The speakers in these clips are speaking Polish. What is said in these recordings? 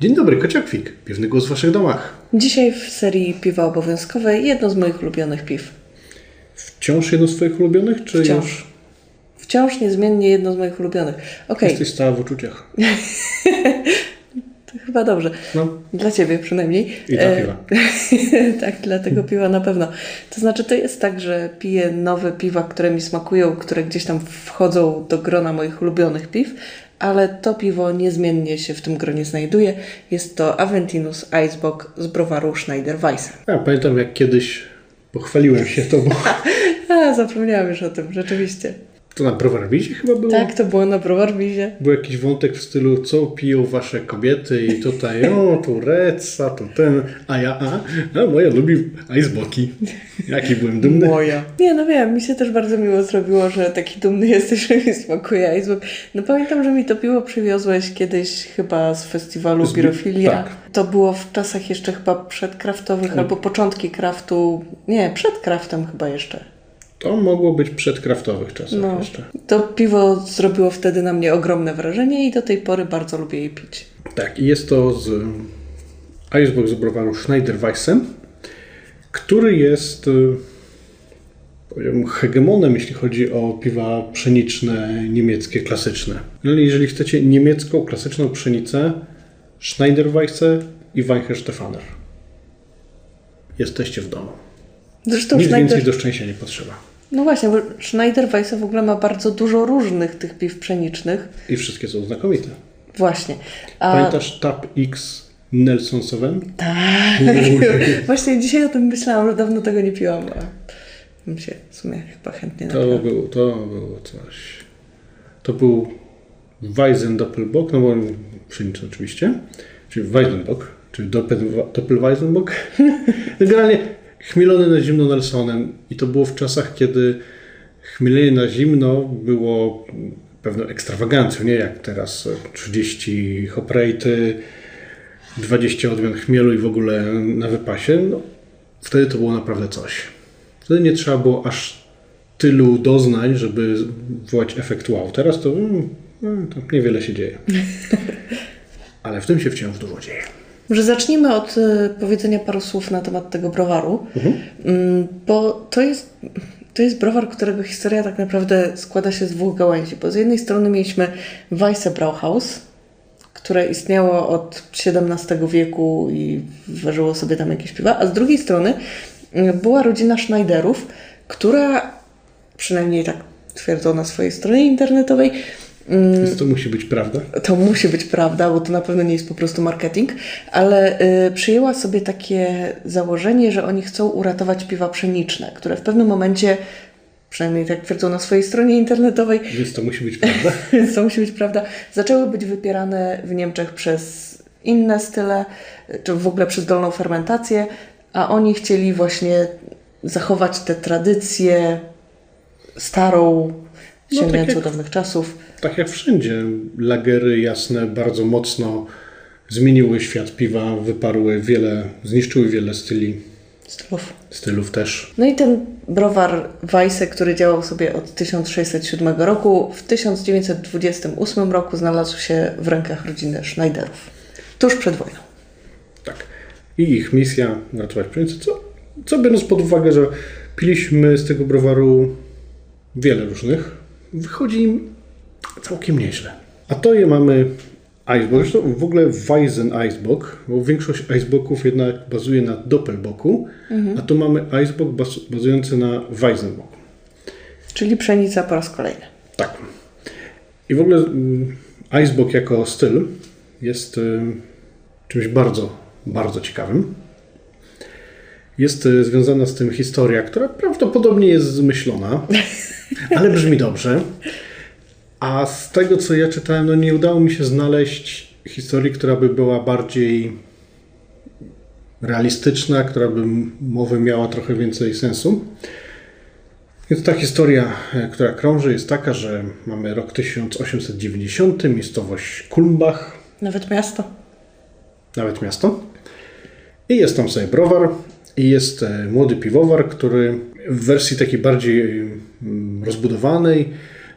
Dzień dobry, Kociakwik. Piwny głos w Waszych domach. Dzisiaj w serii piwa obowiązkowe jedno z moich ulubionych piw. Wciąż jedno z Twoich ulubionych, czy Wciąż. już Wciąż niezmiennie jedno z moich ulubionych. Okej, jesteś stała w uczuciach? to chyba dobrze. No, Dla Ciebie przynajmniej. i dla E, piwa. tak, dla tego piwa na pewno. To znaczy, to jest tak, że piję nowe piwa, które mi smakują, które gdzieś tam wchodzą do grona moich ulubionych piw, ale to piwo niezmiennie się w tym gronie znajduje. Jest to Aventinus Icebox z browaru Schneider-Weissen. Ja pamiętam, jak kiedyś pochwaliłem się tobą. A, zapomniałam już o tym, rzeczywiście. To na Browarwizie chyba było? Tak, to było na browarbizie. Był jakiś wątek w stylu, co piją wasze kobiety i tutaj, o, tu Reca, tu ten, a ja, a, a moja lubi iceboki. Jaki byłem dumny. Moja. Nie, no wiem, mi się też bardzo miło zrobiło, że taki dumny jesteś, że mi smakuje Icebox. No pamiętam, że mi to piwo przywiozłeś kiedyś chyba z festiwalu Birofilia. tak. To było w czasach jeszcze chyba przedkraftowych albo początki kraftu. Nie, przed kraftem chyba jeszcze. To mogło być przed kraftowych czasach No. jeszcze. To piwo zrobiło wtedy na mnie ogromne wrażenie i do tej pory bardzo lubię je pić. Tak, i jest to z Icebox z browaru Schneider-Weissen, który jest y, powiem, hegemonem, jeśli chodzi o piwa pszeniczne niemieckie, klasyczne. Jeżeli chcecie niemiecką, klasyczną pszenicę, Schneider-Weisse i Weihenstephaner. Jesteście w domu. Zresztą Nic Schneider... więcej do szczęścia nie potrzeba. No właśnie, bo Schneider-Weisse w ogóle ma bardzo dużo różnych tych piw pszenicznych. I wszystkie są znakomite. Właśnie. A... Pamiętasz Tap X Nelson 7? Tak. Właśnie dzisiaj o tym myślałam, że dawno tego nie piłam, a bym się w sumie chyba chętnie To było, to było coś. To był Weizen Doppelbock, no bo pszeniczny oczywiście, czyli Weizenbock, czyli Doppel- Doppelweizenbock. Generalnie chmielony na zimno Nelsonem i to było w czasach, kiedy chmielenie na zimno było pewną ekstrawagancją, nie jak teraz 30 hop rate'y, 20 odmian chmielu i w ogóle na wypasie. No, wtedy to było naprawdę coś. Wtedy nie trzeba było aż tylu doznań, żeby wywołać efekt wow. Teraz to, mm, mm, to niewiele się dzieje. Ale w tym się wciąż dużo dzieje. Może zacznijmy od y, powiedzenia paru słów na temat tego browaru, Mm, bo to jest, to jest browar, którego historia tak naprawdę składa się z dwóch gałęzi, bo z jednej strony mieliśmy Weisse Brauhaus, które istniało od XVII wieku i ważyło sobie tam jakieś piwa, a z drugiej strony y, była rodzina Schneiderów, która, przynajmniej tak twierdzą na swojej stronie internetowej, mm, Więc to musi być prawda. to musi być prawda, bo to na pewno nie jest po prostu marketing, ale y, przyjęła sobie takie założenie, że oni chcą uratować piwa pszeniczne, które w pewnym momencie, przynajmniej tak twierdzą na swojej stronie internetowej, Więc to musi być prawda. więc to musi być prawda, zaczęły być wypierane w Niemczech przez inne style, czy w ogóle przez dolną fermentację, a oni chcieli właśnie zachować tę tradycję starą, No, tak sięgającą jak- czasów. Tak jak wszędzie, lagery jasne bardzo mocno zmieniły świat piwa, wyparły wiele, zniszczyły wiele styli, Stylów. stylów też. No i ten browar Weisse, który działał sobie od 1607 roku, w 1928 roku znalazł się w rękach rodziny Schneiderów. Tuż przed wojną. Tak. I ich misja ratować pszenicę, co, co biorąc pod uwagę, że piliśmy z tego browaru wiele różnych, wychodzi im całkiem nieźle. A to je mamy Icebox, zresztą w ogóle Weizen Icebox, bo większość Iceboxów jednak bazuje na Doppelbocku, a tu mamy Icebox baz, bazujący na Weizenbock. Czyli pszenica po raz kolejny. Tak. I w ogóle mm, Icebox jako styl jest y, czymś bardzo, bardzo ciekawym. Jest y, związana z tym historia, która prawdopodobnie jest zmyślona, ale brzmi dobrze. A z tego, co ja czytałem, no nie udało mi się znaleźć historii, która by była bardziej realistyczna, która by mowy miała trochę więcej sensu. Więc ta historia, e, która krąży, jest taka, że mamy rok 1890, miejscowość Kulmbach, Nawet miasto. nawet miasto. I jest tam sobie browar i jest e, młody piwowar, który w wersji takiej bardziej mm, rozbudowanej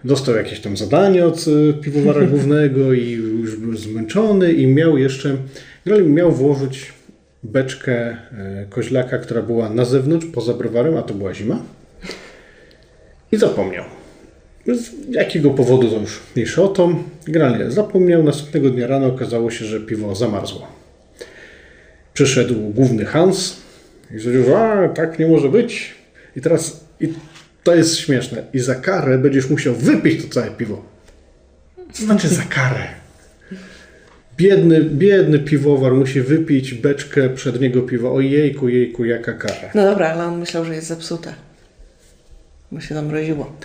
dostał jakieś tam zadanie od e, piwowara głównego i już był zmęczony i miał jeszcze Generalnie miał włożyć beczkę e, koźlaka, która była na zewnątrz, poza browarem, a to była zima. I zapomniał. Z jakiego powodu to już mniejsze o to. Generalnie zapomniał. Następnego dnia rano okazało się, że piwo zamarzło. Przyszedł główny Hans i powiedział, a tak nie może być. I teraz i to jest śmieszne. I za karę będziesz musiał wypić to całe piwo. Co znaczy za karę? Biedny, biedny piwowar musi wypić beczkę przedniego piwa. Ojejku, jejku, jaka kara. No dobra, ale on myślał, że jest zepsute. Bo się zamroziło.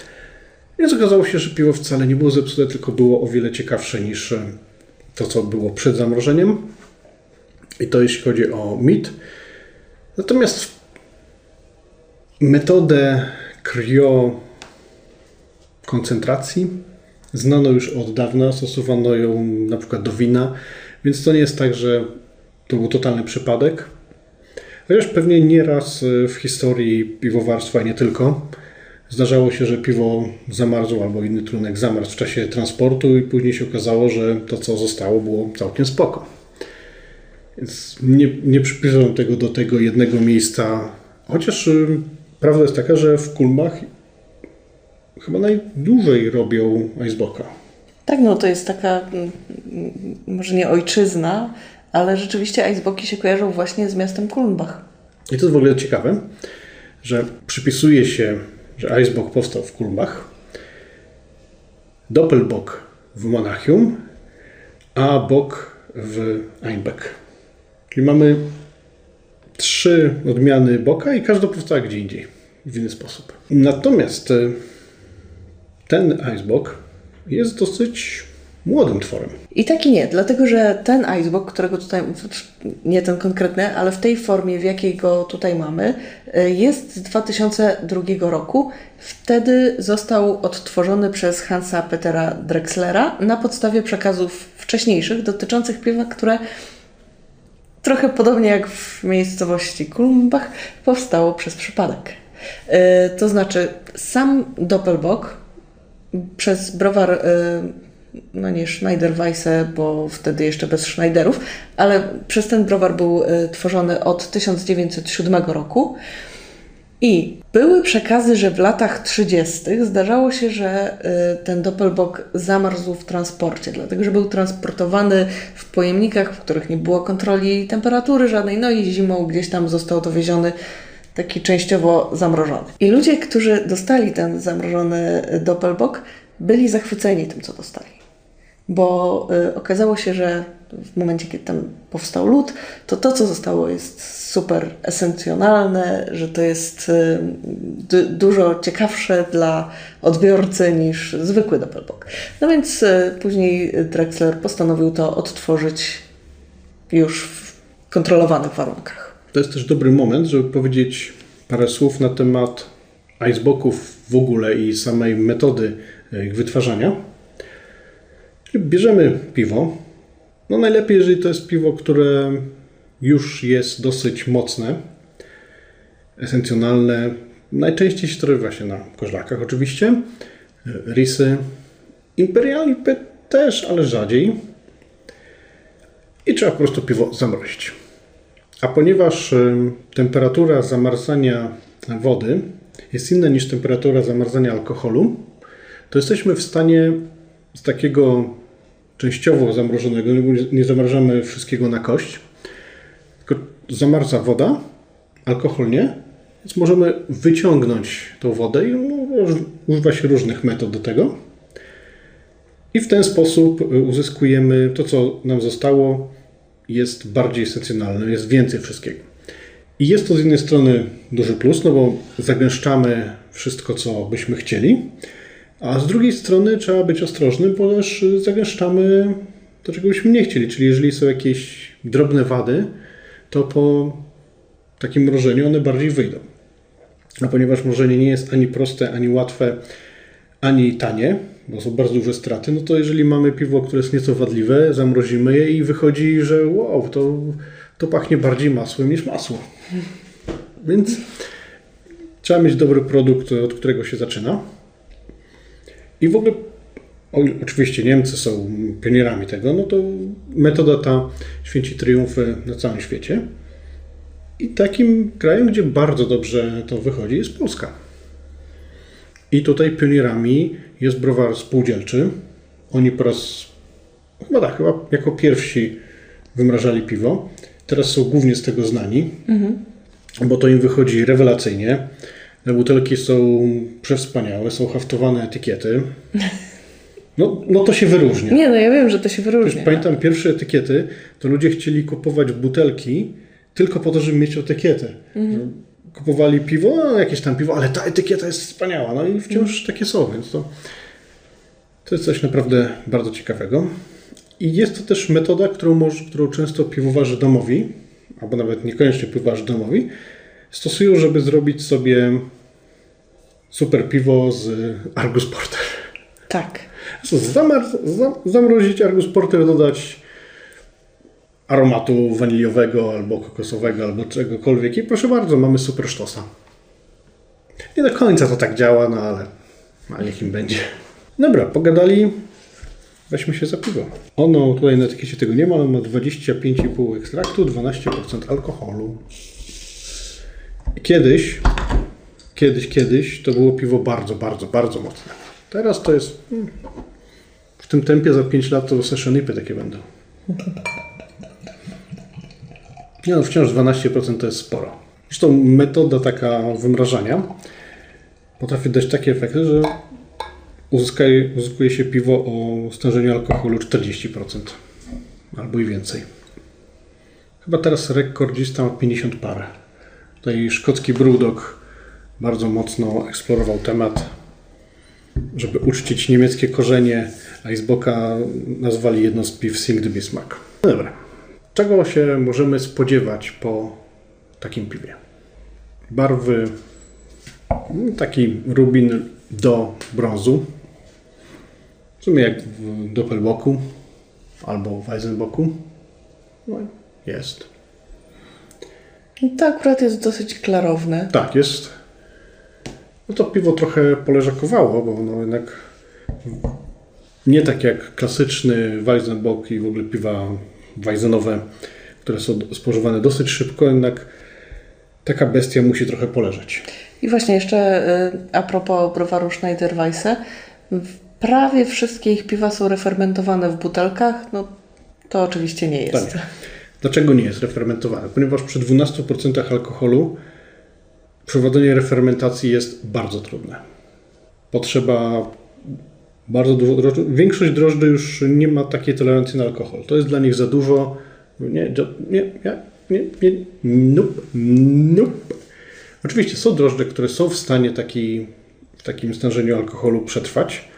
Więc okazało się, że piwo wcale nie było zepsute, tylko było o wiele ciekawsze niż e, to, co było przed zamrożeniem. I to jeśli chodzi o mit. Natomiast metodę kryo koncentracji znano już od dawna, stosowano ją na przykład do wina, więc to nie jest tak, że to był totalny przypadek. Chociaż pewnie nieraz e, w historii piwowarstwa i nie tylko zdarzało się, że piwo zamarzło albo inny trunek zamarzł w czasie transportu i później się okazało, że to co zostało było całkiem spoko. Więc nie, nie przypisałem tego do tego jednego miejsca, chociaż y, prawda jest taka, że w Kulmach chyba najdłużej robią Iceboka. Tak, no to jest taka, mm, mm, może nie ojczyzna, ale rzeczywiście Iceboki się kojarzą właśnie z miastem Kulmbach. I to jest w ogóle ciekawe, że przypisuje się, że Icebock powstał w Kulmbach, Doppelbock w Monachium, a Bock w Einbeck. Czyli mamy trzy odmiany boka i każda powstała gdzie indziej, w inny sposób. Natomiast e, ten Icebock jest dosyć młodym tworem. I tak i nie, dlatego że ten Icebook, którego tutaj, nie ten konkretny, ale w tej formie, w jakiej go tutaj mamy, y, jest z 2002 roku. Wtedy został odtworzony przez Hansa Petera Drexlera na podstawie przekazów wcześniejszych dotyczących piwa, które trochę podobnie jak w miejscowości Kulmbach powstało przez przypadek. Y, To znaczy sam Doppelbock przez browar y, no nie Schneiderweisse, bo wtedy jeszcze bez Schneiderów, ale przez ten browar był y, tworzony od 1907 roku. I były przekazy, że w latach 30. zdarzało się, że y, ten Doppelbock zamarzł w transporcie, dlatego że był transportowany w pojemnikach, w których nie było kontroli temperatury żadnej, no i zimą gdzieś tam został dowieziony taki częściowo zamrożony. I ludzie, którzy dostali ten zamrożony Doppelbock, byli zachwyceni tym, co dostali. Bo y, okazało się, że w momencie, kiedy tam powstał lód, to to, co zostało, jest super esencjonalne, że to jest y, du- dużo ciekawsze dla odbiorcy niż zwykły Doppelbock. No więc y, później Drexler postanowił to odtworzyć już w kontrolowanych warunkach. To jest też dobry moment, żeby powiedzieć parę słów na temat icebooków w ogóle i samej metody ich wytwarzania. Bierzemy piwo. No najlepiej, jeżeli to jest piwo, które już jest dosyć mocne, esencjonalne. Najczęściej się to właśnie na koźlakach oczywiście. Risy. Imperial IPy też, ale rzadziej. I trzeba po prostu piwo zamrozić. A ponieważ temperatura zamarzania wody jest inna niż temperatura zamarzania alkoholu, to jesteśmy w stanie z takiego częściowo zamrożonego, nie- zamrażamy wszystkiego na kość, tylko zamarza woda, alkohol nie, więc możemy wyciągnąć tą wodę i używa się różnych metod do tego. I w ten sposób y, uzyskujemy to, co nam zostało, jest bardziej esencjonalne, jest więcej wszystkiego. I jest to z jednej strony duży plus, no bo zagęszczamy wszystko, co byśmy chcieli, a z drugiej strony trzeba być ostrożnym, ponieważ zagęszczamy to, czego byśmy nie chcieli. Czyli jeżeli są jakieś drobne wady, to po takim mrożeniu one bardziej wyjdą. A ponieważ mrożenie nie jest ani proste, ani łatwe, ani tanie, bo są bardzo duże straty, no to jeżeli mamy piwo, które jest nieco wadliwe, zamrozimy je i wychodzi, że wow, to, to pachnie bardziej masłem niż masło. Więc trzeba mieć dobry produkt, od którego się zaczyna. I w ogóle oczywiście Niemcy są pionierami tego, no to metoda ta święci triumfy na całym świecie. I takim krajem, gdzie bardzo dobrze to wychodzi, jest Polska. I tutaj pionierami jest browar spółdzielczy. Oni po raz, chyba tak, chyba jako pierwsi wymrażali piwo. Teraz są głównie z tego znani, bo to im wychodzi rewelacyjnie. Te butelki są przewspaniałe, są haftowane etykiety. No, no to się wyróżnia. Nie, no ja wiem, że to się wyróżnia. Przecież pamiętam pierwsze etykiety, to ludzie chcieli kupować butelki tylko po to, żeby mieć etykietę. Że Kupowali piwo, no jakieś tam piwo, ale ta etykieta jest wspaniała. No i wciąż takie są, więc to, to jest coś naprawdę bardzo ciekawego. I jest to też metoda, którą, może, którą często piwowarzy domowi, albo nawet niekoniecznie piwowarzy domowi, stosują, żeby zrobić sobie super piwo z Argus Porter. Tak. Zamar- zam- zamrozić Argus Porter, dodać aromatu waniliowego, albo kokosowego, albo czegokolwiek i proszę bardzo, mamy super sztosa. Nie do końca to tak działa, no ale, ale niech im będzie. Dobra, pogadali. Weźmy się za piwo. Ono, tutaj na etykiecie tego nie ma, ale ma 25,5 ekstraktu, 12% alkoholu. Kiedyś, kiedyś, kiedyś to było piwo bardzo, bardzo, bardzo mocne. Teraz to jest mm, w tym tempie za 5 lat to sessionipy takie będą. Nie no, wciąż 12% to jest sporo. Zresztą metoda taka wymrażania potrafi dać takie efekty, że uzyskaj, uzyskuje się piwo o stężeniu alkoholu 40% albo i więcej. Chyba teraz rekordzista ma 50 parę. Tutaj szkocki Brewdog bardzo mocno eksplorował temat, żeby uczcić niemieckie korzenie, Iceboka nazwali jedno z piw Sing de Bismarck. No dobra. Czego się możemy spodziewać po takim piwie? Barwy mm, taki rubin do brązu. W sumie jak w Doppelbocku albo w Weizenbocku. No, jest. To akurat jest dosyć klarowne. Tak, jest. No to piwo trochę poleżakowało, bo no jednak nie tak jak klasyczny Weizenbock i w ogóle piwa Weizenowe, które są spożywane dosyć szybko, jednak taka bestia musi trochę poleżeć. I właśnie jeszcze y, a propos browaru Schneiderweisse, prawie wszystkie ich piwa są refermentowane w butelkach. No to oczywiście nie jest. Tak. Dlaczego nie jest refermentowane? Ponieważ przy 12% alkoholu prowadzenie refermentacji jest bardzo trudne. Potrzeba bardzo dużo drożdży. Większość drożdży już nie ma takiej tolerancji na alkohol. To jest dla nich za dużo. Nie, nie, nie, nie, nope, nope. Oczywiście są drożdże, które są w stanie taki, w takim stężeniu alkoholu przetrwać.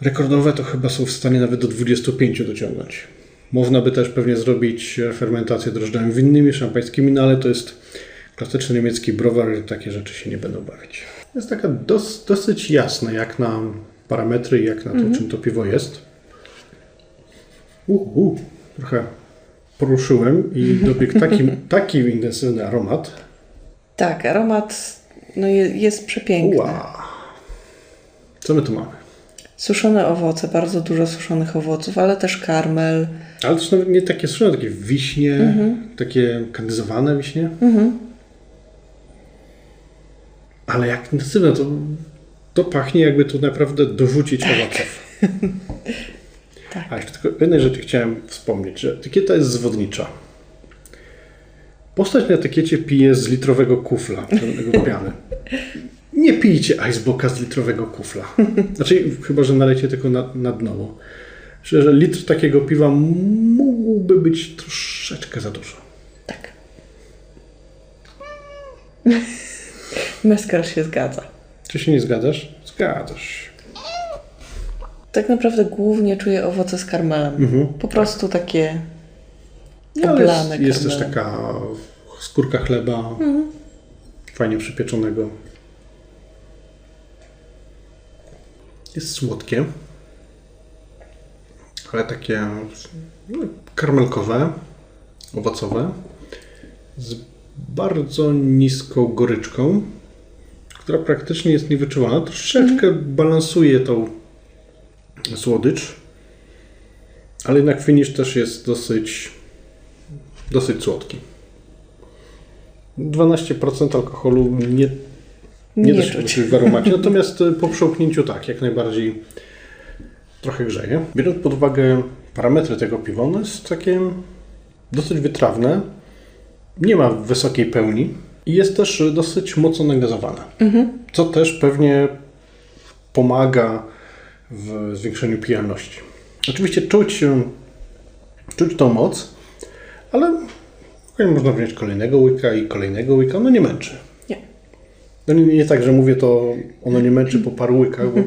Rekordowe to chyba są w stanie nawet do 25 dociągnąć. Można by też pewnie zrobić fermentację drożdżami winnymi, szampańskimi, no ale to jest klasyczny niemiecki browar i takie rzeczy się nie będą bawić. Jest taka dos, dosyć jasna jak na parametry i jak na to, czym to piwo jest. Uh, uh, trochę poruszyłem i dobiegł taki, taki intensywny aromat. Tak, aromat no, je- jest przepiękny. Wow. Co my tu mamy? Suszone owoce, bardzo dużo suszonych owoców, ale też karmel. Ale to są nawet nie takie suszone, takie wiśnie, takie kandyzowane wiśnie. Ale jak intensywne, to, to pachnie jakby tu naprawdę dorzucić owoców. Tak. A jeszcze tylko jednej rzeczy chciałem wspomnieć, że etykieta jest zwodnicza. Postać na etykiecie pije z litrowego kufla, pełnego piany. Nie pijcie Iceboka z litrowego kufla. Znaczy, chyba, że nalejcie tylko na, na dno. Myślę, że litr takiego piwa mógłby być troszeczkę za dużo. Tak. Meskar się zgadza. Czy się nie zgadzasz? Zgadzasz. się. Tak naprawdę głównie czuję owoce z karmelem. Po prostu takie No, oblane jest, jest też taka skórka chleba, fajnie przypieczonego. Jest słodkie, ale takie no, karmelkowe, owocowe, z bardzo niską goryczką, która praktycznie jest niewyczuwalna. Troszeczkę balansuje tą słodycz, ale jednak finish też jest dosyć, dosyć słodki. 12% alkoholu nie, nie, Nie czuć. w aromacie, natomiast y, po przełknięciu tak, jak najbardziej trochę grzeje. Biorąc pod uwagę parametry tego piwa, ono jest takie dosyć wytrawne, nie ma wysokiej pełni i jest też dosyć mocno nagazowane. Co też pewnie pomaga w zwiększeniu pijalności. Oczywiście czuć, y, czuć tą moc, ale można wziąć kolejnego łyka i kolejnego łyka, no nie męczy. No nie, nie tak, że mówię to, ono nie męczy po paru łykach, bo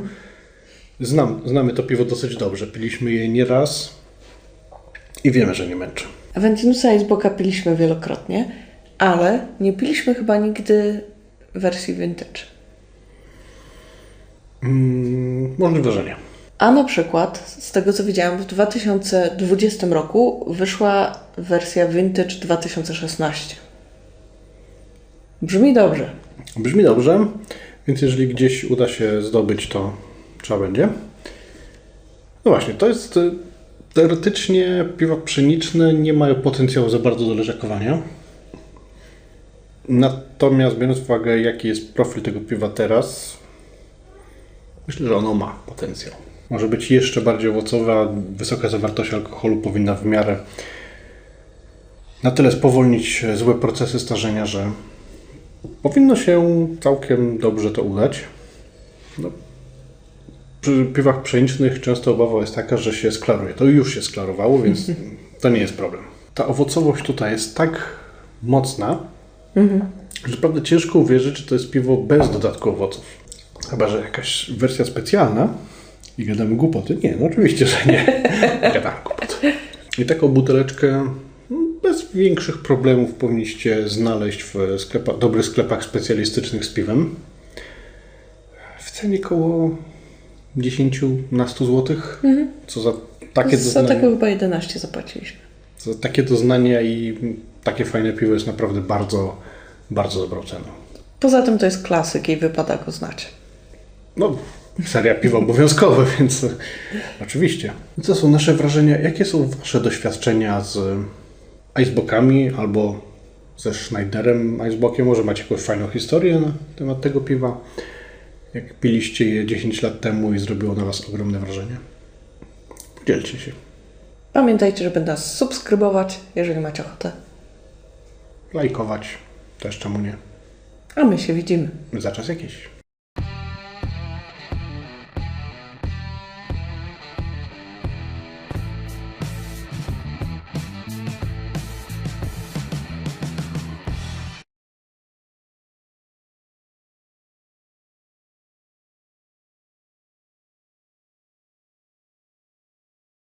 znam, znamy to piwo dosyć dobrze. Piliśmy je nieraz i wiemy, że nie męczy. Aventinusa Iceboka piliśmy wielokrotnie, ale nie piliśmy chyba nigdy wersji vintage. Mm, możliwe, że nie. A na przykład, z tego co widziałam, w 2020 roku wyszła wersja Vintage 2016. Brzmi dobrze. Brzmi dobrze, więc jeżeli gdzieś uda się zdobyć, to trzeba będzie. No właśnie, to jest y, teoretycznie piwa pszeniczne nie mają potencjału za bardzo do leżakowania. Natomiast biorąc pod uwagę, jaki jest profil tego piwa teraz, myślę, że ono ma potencjał. Może być jeszcze bardziej owocowe, a wysoka zawartość alkoholu powinna w miarę na tyle spowolnić złe procesy starzenia, że Powinno się całkiem dobrze to udać. No, przy piwach pszenicznych często obawa jest taka, że się sklaruje. To już się sklarowało, więc to nie jest problem. Ta owocowość tutaj jest tak mocna, że naprawdę ciężko uwierzyć, że to jest piwo bez dodatku owoców. Chyba, że jakaś wersja specjalna i gadamy głupoty. Nie, no oczywiście, że nie. Gadamy głupoty. I taką buteleczkę bez większych problemów powinniście znaleźć w sklepach, dobrych sklepach specjalistycznych z piwem. W cenie koło 10-11 zł. Co za takie Za doznania, tego chyba 11 zapłaciliśmy. za takie doznania i takie fajne piwo jest naprawdę bardzo, bardzo dobrą ceną. Poza tym to jest klasyk i wypada go znać. No, seria piwa obowiązkowe, więc oczywiście. Co są nasze wrażenia? Jakie są Wasze doświadczenia z Icebookami albo ze Schneiderem Icebookiem? Może macie jakąś fajną historię na temat tego piwa? Jak piliście je 10 lat temu i zrobiło na Was ogromne wrażenie? Podzielcie się. Pamiętajcie, żeby nas subskrybować, jeżeli macie ochotę. Lajkować też czemu nie? A my się widzimy. Za czas jakiś.